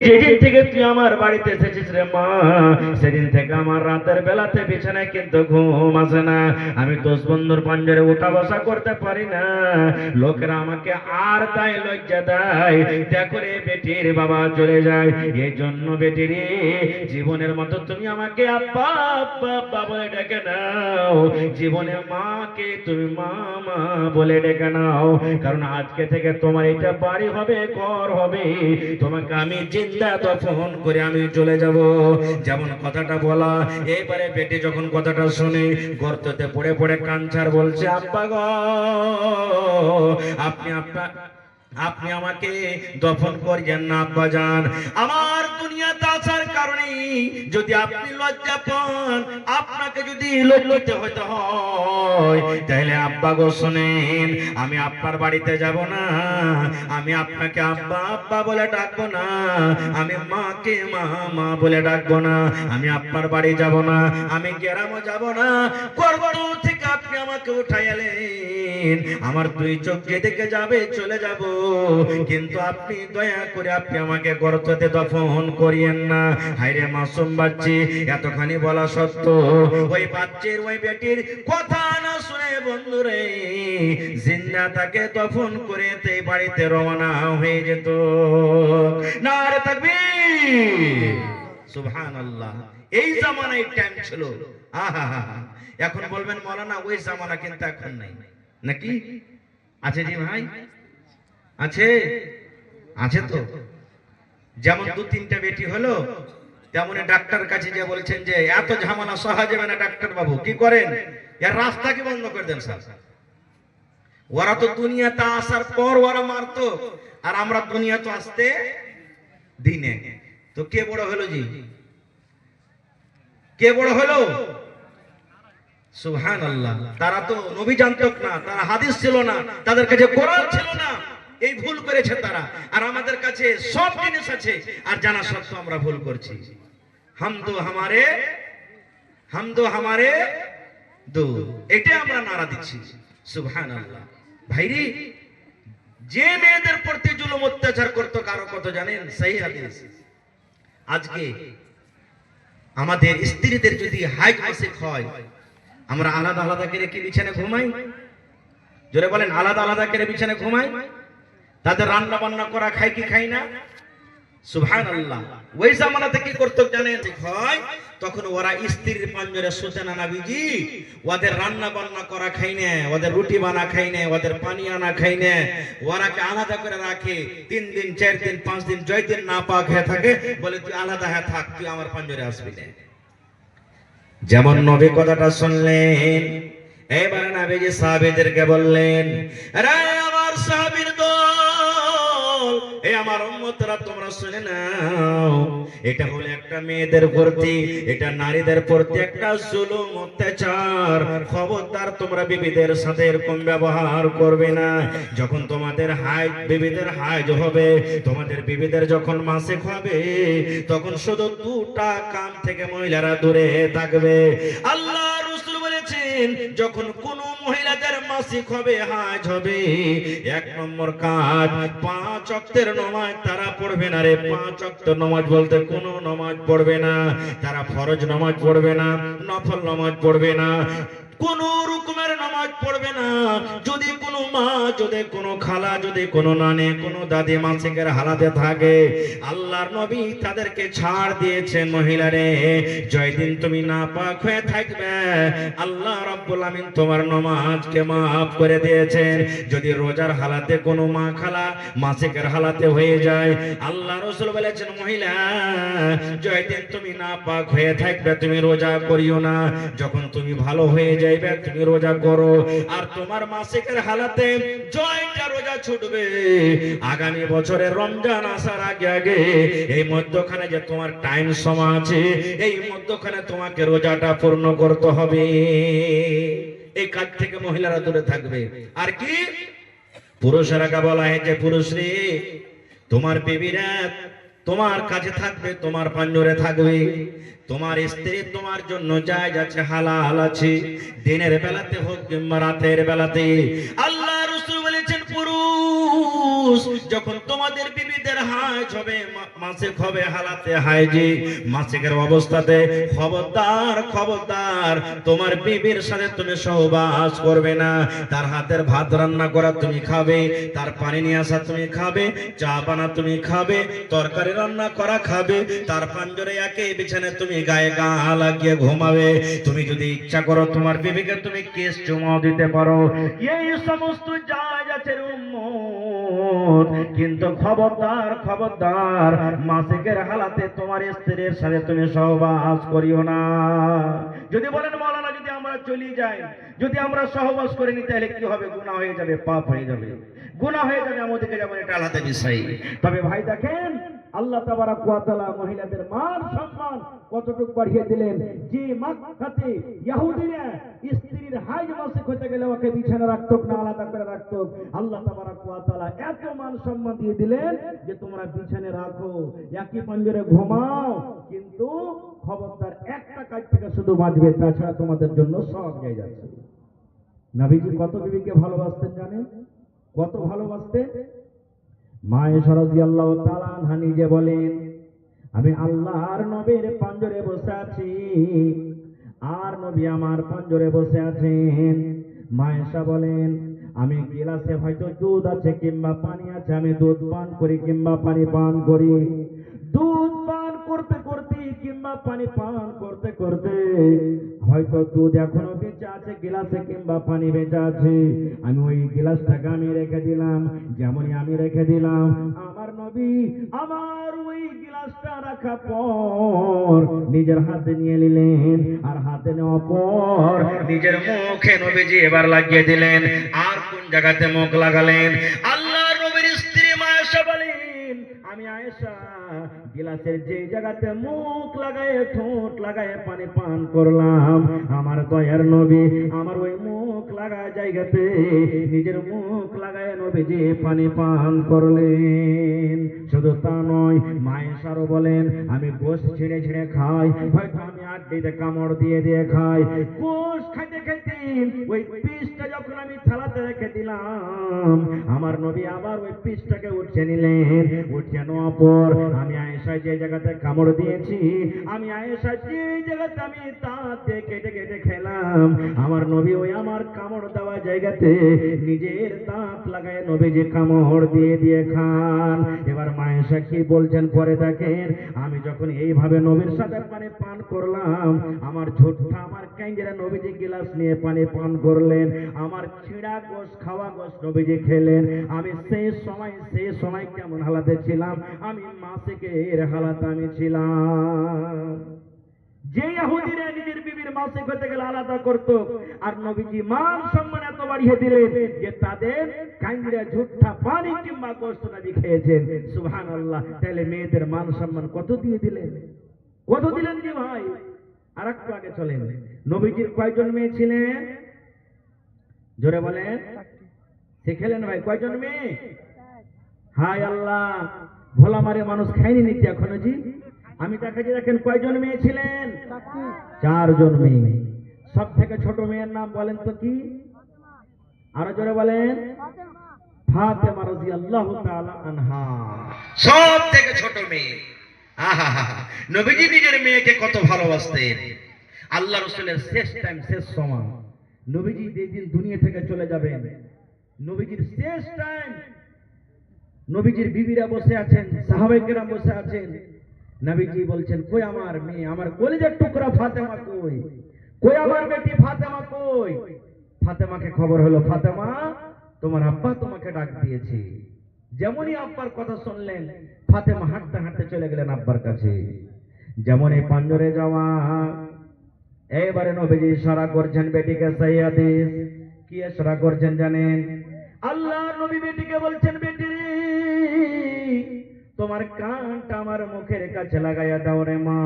যেদিন থেকে তুই আমার বাড়িতে এসেছিস রে মা, সেদিন থেকে আমার রাতের বেলাতে বিছানায় কিন্তু ঘুম আসে না। আমি দোষ বন্ধুর পাঞ্জরে উঠা বসা করতে পারি না। লোকেরা আমাকে আর তাই লজ্জা দেয়। দেখো রে বেটির বাবা চলে যায়। এই জন্য বেটির, জীবনের মতো তুমি আমাকে আব্বা আব্বা আব্বা বলে ডেকে নাও। জীবনে মাকে তুমি মা মা বলে ডেকে নাও। কারণ আজকে থেকে তোমার এটা বাড়ি হবে, ঘর হবে। তোমাকে আমি করে আমি চলে যাব। যেমন কথাটা বলা এইবারে বেটি যখন কথাটা শুনে, গর্ততে পড়ে পড়ে কাঞ্চার বলছে, আব্বা গ, আপনি আপনা আপনি আমাকে দফন করিয়েন না, আব্বা যান আমার দুনিয়াতে আসার কারণে যদি আপনি লজ্জা পান, আপনাকে যদি লজ্জিত হতে হয় তাহলে আব্বা গো শোনেন, আমি আপনার বাড়িতে যাব না, আমি আপনাকে আব্বা আব্বা বলে ডাকবো না, আমি মাকে মা মা বলে ডাকবো না, আমি আপনার বাড়ি যাব না, আমি গ্রামও যাব না থেকে আপনি আমাকে উঠাই এলেন আমার দুই চোখ যেদিকে যাবে, চলে যাব। কিন্তু আপনি দয়া করে আপনি আমাকে গর্ততে দফন করিয়েন না। হাইরে মাসুম বাচ্চি, এতখানি বলা সত্য ওই বাচ্চির, ওই বেটির কথা না শুনে বন্ধুরে জিন্দা তাকে দফন করে বাড়িতে রওনা হয়ে যেত। না রে সুবহানাল্লাহ। এই জামানায় টাইম ছিল। আহা এখন বলবেন, মৌলানা, ওই জামানা কিন্তু এখন নাই। নাকি? আছে জি ভাই? আছে? আছে তো। যেমন দু, তিনটা বেটি হলো, তেমন ডাক্তার কাছে যে বলছেন যে, এত ঝামেলা সহা যাবে না ডাক্তার বাবু, কি করেন? এর রাস্তা কি বন্ধ করে দেন, স্যার? ওরা তো দুনিয়াতে আসার পর ওরা মারতো, আর আমরা দুনিয়া তো আসতে দিনে তো কে বড় হলো জি? কে বড় হলো? সুহান আল্লাহ তারা তো নবী জানতো না, তারা হাদিস ছিল না, তাদের কাছে কোরআন ছিল না। এই ভুল করেছে তারা। আর আমাদের কাছে সব জিনিস আছে, আর জানা সত্ত্বেও আমরা ভুল করছি। হাম তো হামারে হাম হামারে দো। এটা আমরা নারা দিচ্ছি। সুবহান আল্লাহ ভাইরি, যে মেয়েদের প্রতি জুলুম অত্যাচার করতো কারও কত জানেন? সেই হাদিস। আজকে আমাদের স্ত্রীদের যদি হাইট মাসিক হয় আমরা আলাদা আলাদা করে কি বিছানে ঘুমাই? জোরে বলেন, আলাদা আলাদা করে বিছানে ঘুমাই? তাদের রান্না বান্না করা খাই কি খাই না? তখন ওরা স্ত্রীর পাঞ্জরে না ওদের রান্না বান্না করা ওদের রুটি বানা ওদের পানি আনা ওরাকে আলাদা করে রাখে? তিন দিন, চার দিন, পাঁচ দিন দিন না থাকে, বলে, তুই আলাদা হয়ে থাক, তুই আমার পাঞ্জরে আসবি না। যেমন নবী কথাটা শুনলেন এবার নাবিজি সাহাবিদেরকে বললেন আরে আমার সাহাবির দল এ আমার উম্মতরা, তোমরা শুনে নাও। এটা হলো একটা মেয়েদের প্রতি এটা নারীদের প্রতি একটা জুলুম, অত্যাচার। খবরদার তোমরা বিবিদের সাথে এরকম ব্যবহার করবে না। যখন তোমাদের হাইজ বিবিদের হাইজ হবে, তোমাদের বিবিদের যখন মাসে খাবে তখন শুধু দুটা কাম থেকে মহিলারা দূরে থাকবে। আল্লাহ বলেছেন যখন কোন মহিলাদের মাসিক হবে, হাজ হবে। এক নম্বর কাজ, পাঁচ অক্তের নমাজ তারা পড়বে না রে। পাঁচ অক্ত নমাজ বলতে কোনো নমাজ পড়বে না। তারা ফরজ নমাজ পড়বে না, নফল নমাজ পড়বে না। কোন রকমের নামাজ পড়বে না। যদি কোনো মা, যদি কোনো খালা, যদি কোনো নানে, কোনো দাদি মাসিকের হালাতে থাকে, আল্লাহর নবী তাদেরকে ছাড় দিয়েছেন মহিলারে। জয়দিন তুমি না পাক হয়ে থাকবে, আল্লাহ রাব্বুল আমিন তোমার নমাজকে মাফ করে দিয়েছেন। যদি রোজার হালাতে কোনো মা, খালা, মাসিকের হালাতে হয়ে যায়, আল্লাহ রসুল বলেছেন, মহিলা জয়দিন তুমি না পাক হয়ে থাকবে, তুমি রোজা করিও না। যখন তুমি ভালো হয়ে যাইবে, তুমি রোজা করো। আর তোমার মাসিকের হালাতে জয়টা রোজা ছুটবে। আগামী বছরের রমজান আসার আগে আগে এই মধ্যখানে যে তোমার টাইম সময় আছে, এই মধ্যখানে তোমাকে রোজাটা পূর্ণ করতে হবে। এই কাজ থেকে মহিলারা দূরে থাকবে। আর কি? পুরুষেরা বলা হয়েছে, পুরুষ রে, তোমার বেবিরা তোমার কাছে থাকবে, তোমার পাঞ্জরে থাকবে। তোমার স্ত্রী তোমার জন্য যায় যাচ্ছে হালাল আছে। দিনের বেলাতে হোক কিংবা রাতের বেলাতে। আল্লাহ রসুল বলেছেন, পুরুষ যখন মাসিক হবে হালাতে হাইজি মাসিকের অবস্থাতে খবরদার খবরদার, তোমার বিবির সাথে তুমি সহবাস করবে না। তার হাতের ভাত রান্না করা তুমি খাবে, তার পানি নিয়ে আসা তুমি খাবে, চা বানা তুমি খাবে, তরকারি রান্না করা খাবে, তার পাঞ্জরে একে বিছানে তুমি গায়ে গা লাগিয়ে ঘুমাবে। তুমি যদি ইচ্ছা করো তোমার বিবিকে তুমি কেস চুমাও দিতে পারো। এই সমস্ত জায়গা আছে কিন্তু খবরদার খবরদার, মাসিকের হালাতে তোমার স্ত্রীর সাথে তুমি সহবাস করিও না। যদি বলেন মৌলানা যদি আমরা চলি যাই, যদি আমরা সহবাস করে নি, তাহলে কি হবে? গুণা হয়ে যাবে, পাপ হয়ে যাবে। গুণা হয়ে যাবে, আমাদেরকে যেমন এটা আলাদা বিষয়। তবে ভাই দেখেন আল্লাহ তাবারাক ওয়া তাআলা মহিলাদের মান সম্মান কতটুকু বাড়িয়ে দিলেন? যে মক্কাতে ইহুদিরা স্ত্রীর হাইজ মাসিক হতে গেলে ওকে বিছানা রাখতো, না আলাদা করে রাখতো। আল্লাহ তাবারাক ওয়া তাআলা এত মান সম্মান দিয়ে দিলেন যে তোমরা বিছানে রাখো, একই পাঞ্জরে ঘুমাও, কিন্তু খবরদার একটা কাজ থেকে শুধু বাঁচবে, তাছাড়া তোমাদের জন্য সব জায়গা যাচ্ছে। নবীজি কত বিবিকে ভালোবাসতেন জানেন? কত ভালোবাসতেন? মায়ে সরজি আল্লাহ তালানহা নিজে বলেন, আমি আল্লাহর নবীর পাঞ্জরে বসে আছি। আর নবী আমার পাঞ্জরে বসে আছেন। মায়েশা বলেন, আমি গিলাসে হয়তো দুধ আছে কিংবা পানি আছে, আমি দুধ পান করি কিংবা পানি পান করি। দুধ পান করতে করতে কিংবা পানি পান করতে হয়তো দুধ এখনও বেঁচে আছে, গিলাসে কিংবা পানি বেঁচে আছে। আমি ওই গিলাসটাকে আমি রেখে দিলাম, যেমনই আমি রেখে দিলাম। আমার নবী আমার ওই গিলাসটা রাখা পর নিজের হাতে নিয়ে নিলেন, আর হাতে নেওয়ার পর নিজের মুখে নবীজি এবার লাগিয়ে দিলেন। আর কোন জায়গাতে মুখ লাগালেন? আল্লাহ নবীর স্ত্রী মায়েশা বলেন, আমি আয়েশা গিলাসের যে জায়গাতে মুখ লাগায়, ঠোঁট লাগায় পানি পান করলাম। আমার দয়ার নবী আমার ওই মুখ লাগা জায়গাতে, নিজের মুখ লাগায় নবী যে পানি পান করলেন। শুধু তা নয় মায়েশারও বলেন, আমি গোশ ছিঁড়ে ছিঁড়ে খাই, হয়তো আমি আড্ডিতে কামড় দিয়ে দিয়ে খাই। গোশ খাইতে খাইতে ওই পিসটা যখন আমি থালাতে রেখে দিলাম, আমার নবী আবার ওই পিসটাকে উঠে নিলেন। উঠে নেওয়ার পর আমি আয়েশা যে জায়গাতে কামড় দিয়েছি, আমি আয়েশা যে জায়গাতে আমি দিয়ে কেটে কেটে খেলাম, আমার নবী ওই আমার কামড় দেওয়া জায়গাতে নিজের দাঁত লাগায় নবী যে কামড় দিয়ে দিয়ে খান। এবার মায়েশা কি বলছেন পরে দেখেন, আমি যখন এইভাবে নবীর সাথে পানি পান করলাম, আমার ঝোটটা আমার ক্যাঙ্গেরা নবীজি গিলাস নিয়ে পানি পান করলেন। আমার ছিঁড়া গোস খাওয়া গোস নবীজি খেলেন। আমি সেই সময় সেই সময় কেমন হালাতে ছিলাম? আমি মাসিকের হালাতে আমি ছিলাম। যে নিজের বিবির মাসিক হতে গেলে আলাদা করত, আর নবীজি মান সম্মান এত বাড়িয়ে দিলেন যে তাদের ঝুঠা পানি কিংবা গোস্ত নবী খেয়েছেন। সুবহান আল্লাহ তাহলে মেয়েদের মান সম্মান কত দিয়ে দিলেন? কত দিলেন কি ভাই? আর একটু আগে চলেন। নবীজির কয়জন মেয়ে ছিলেন? জোরে বলেন। শিখেলেন ভাই, কয়জন মেয়ে? হায় আল্লাহ, ভোলা মারে মানুষ খায়নি নিতে এখনও জি? আমি দেখাচ্ছি দেখেন, কয়জন মেয়ে ছিলেন? চারজন মেয়ে। সব থেকে ছোট মেয়ের নাম বলেন তো কি? আরও জোরে বলেন। ফাতেমা রাদিয়াল্লাহু তাআলা আনহা। সব থেকে ছোট মেয়ে। নবীজি নিজের মেয়েকে কত ভালোবাসতেন। আল্লাহ রসুলের শেষ টাইম শেষ সময়। নবীজি যেদিন দুনিয়া থেকে চলে যাবেন, নবীজির শেষ টাইম নবীজির বিবিরা বসে আছেন সাহাবাইকেরা বসে আছেন। নবীজি বলছেন, কই আমার মেয়ে? আমার কলিজার টুকরা ফাতেমা কই? কই আমার বেটি ফাতেমা কই? ফাতেমাকে খবর হলো, ফাতেমা, তোমার আব্বা তোমাকে ডাক দিয়েছে। যেমনই আব্বার কথা শুনলেন, ফাতেমা হাঁটতে হাঁটতে চলে গেলেন আব্বার কাছে। যেমনই পাঞ্জরে যাওয়া, এবারে নবীজি ইশারা করছেন বেটিকে সাইয়াদিস কি ইশারা করছেন জানেন? আল্লাহ নবী বেটিকে বলছেন, বেটি তোমার কানটা আমার মুখের কাছে লাগাইয়া দাও রে মা।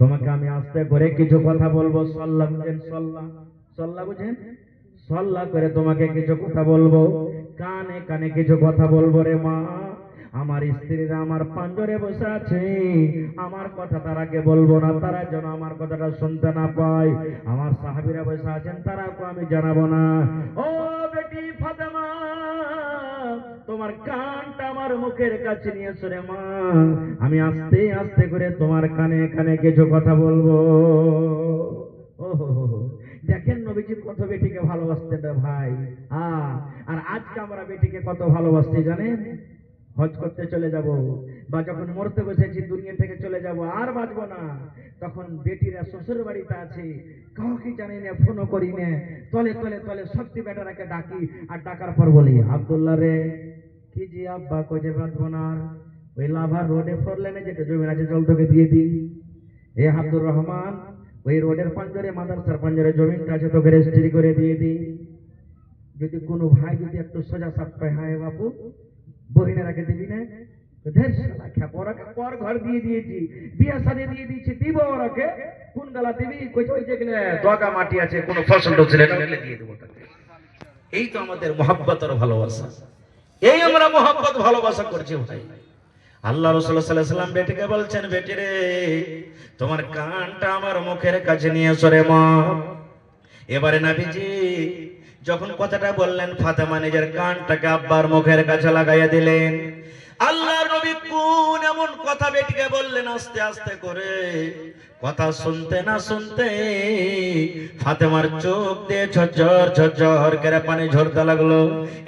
তোমাকে আমি আস্তে করে কিছু কথা বলব সল্লা বুঝেন সল্লা সল্লা বুঝেন? সল্লা করে তোমাকে কিছু কথা বলব। কানে কানে কিছু কথা বলব রে মা। আমার স্ত্রীরা আমার পাঞ্জরে বসে আছে। আমার কথা তারাকে বলব না, তারা যেন আমার কথাটা শুনতে না পায়। আমার সাহাবিরা বসে আছেন তারাকে আমি জানাব না। ও বেটি ফাতেমা, তোমার কানটা আমার মুখের কাছে নিয়ে এসো রে মা। আমি আস্তে আস্তে করে তোমার কানে কানে কিছু কথা বলব। ও হো হো। দেখেন নবীজি কত বেটিকে ভালোবাসতেন ভাই। আ, আর আজকে আমরা বেটিকে কত ভালোবাসছি জানেন? হজ করতে চলে যাব, বা যখন মরতে বসেছি দুনিয়া থেকে চলে যাব, আর বাঁচবো না। তখন বেটিরা শ্বশুর বাড়িতে আছে, কাউকে জানি না, ফোনও করি না। তলে তলে তলে শক্তি বেটারাকে ডাকি, আর ডাকার পর বলি, আব্দুল্লাহ রে, কি জি আব্বা কইছে বাঁচবো না ওই লাভার রোডে ফোর লেনে যেটা জমি আছে জল তোকে দিয়ে দিই। এ আব্দুর রহমান ওই রোডের পাঞ্জরে, মাদারসার পাঞ্জরে জমিনটা আছে তোকে রেজিস্ট্রি করে দিয়ে দিই। যদি কোনো ভাই যদি একটু সোজা সাপ পায় হ্যাঁ বাপু বহিনে রাখে দিবি না? পর ঘর দিয়ে দিয়েছি, বিয়া দিয়ে দিয়েছি, দিব কোন গালা দিবি? ওই মাটি আছে, কোনো ফসল দিয়ে দেবো এই তো আমাদের মহাব্বতের ভালোবাসা। এই আমরা মহাব্বত ভালোবাসা করছি ভাই। আল্লাহ রসুল্লাহাম সাল্লাহ বেটিকে বলছেন, বেটি রে, তোমার কানটা আমার মুখের কাছে নিয়ে সরে মা। এবারে নাভিজি যখন কথাটা বললেন, ফাতেমা নিজের কানটাকে আব্বার মুখের কাছে লাগাইয়া দিলেন। আল্লাহর নবী কোন এমন কথা বেটিকে বললেন আস্তে আস্তে করে? কথা শুনতে না শুনতে ফাতেমার চোখ দিয়ে ঝরঝর ঝরঝর করে পানি ঝরতে লাগল।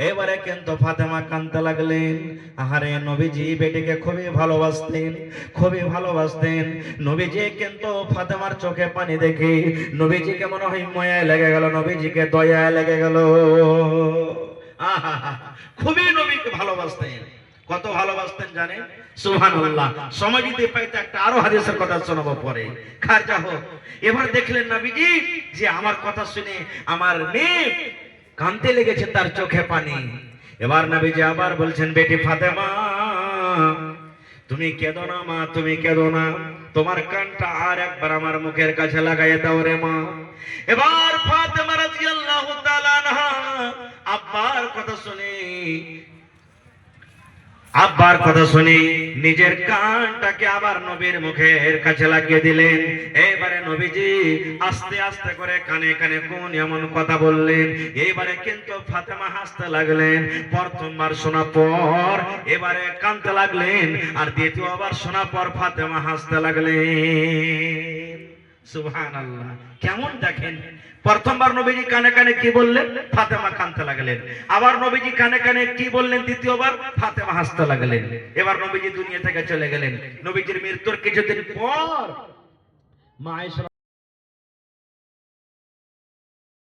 এবারে কিন্তু ফাতেমা কানতে লাগলেন। আহারে, নবীজি বেটিকে খুবই ভালোবাসতেন খুবই ভালোবাসতেন। নবীজি কিন্তু ফাতেমার চোখে পানি দেখে নবীজিকে মনে হয় ময়ায় লেগে গেল, নবীজিকে দয়ায় লেগে গেল। আহা খুবই নবীকে ভালোবাসতেন। কত ভালোবাসতেন জানে সুবহানাল্লাহ। সময় দিতে পাইতে একটা আরও হাদিসের কথা শোনাবো পরে। খারজা হোক। এবার দেখলেন নবীজি যে আমার কথা শুনে আমার মেয়ে কানতে লেগেছে তার চোখে পানি। এবার নবীজি আবার বলছেন, বেটি ফাতেমা, তুমি কেঁদো না মা, তুমি কেঁদো না। তোমার কানটা আর একবার আমার মুখের কাছে লাগাইয়ে দাও রে মা। এবার ফাতেমা রাদিয়াল্লাহু তাআলা আব্বার কথা শুনে আব্বার কথা শুনি, নিজের কানটাকে আবার নবীর মুখের কাছে লাগিয়ে দিলেন। এবারে নবীজি আস্তে আস্তে করে কানে কানে কোন এমন কথা বললেন। এবারে কিন্তু ফাতেমা হাসতে লাগলেন প্রথমবার শোনা পর এবারে কানতে লাগলেন, আর দ্বিতীয়বার শোনা পর ফাতেমা হাসতে লাগলেন। কেমন দেখেন? প্রথমবার নবীজি কানে কানে কি বললেন? ফাতেমা কানতে লাগলেন। আবার নবীজি কানে কানে কি বললেন দ্বিতীয়বার? ফাতেমা হাসতে লাগলেন। এবার নবীজি দুনিয়া থেকে চলে গেলেন। নবীজির মৃত্যুর কিছুদিন পর মা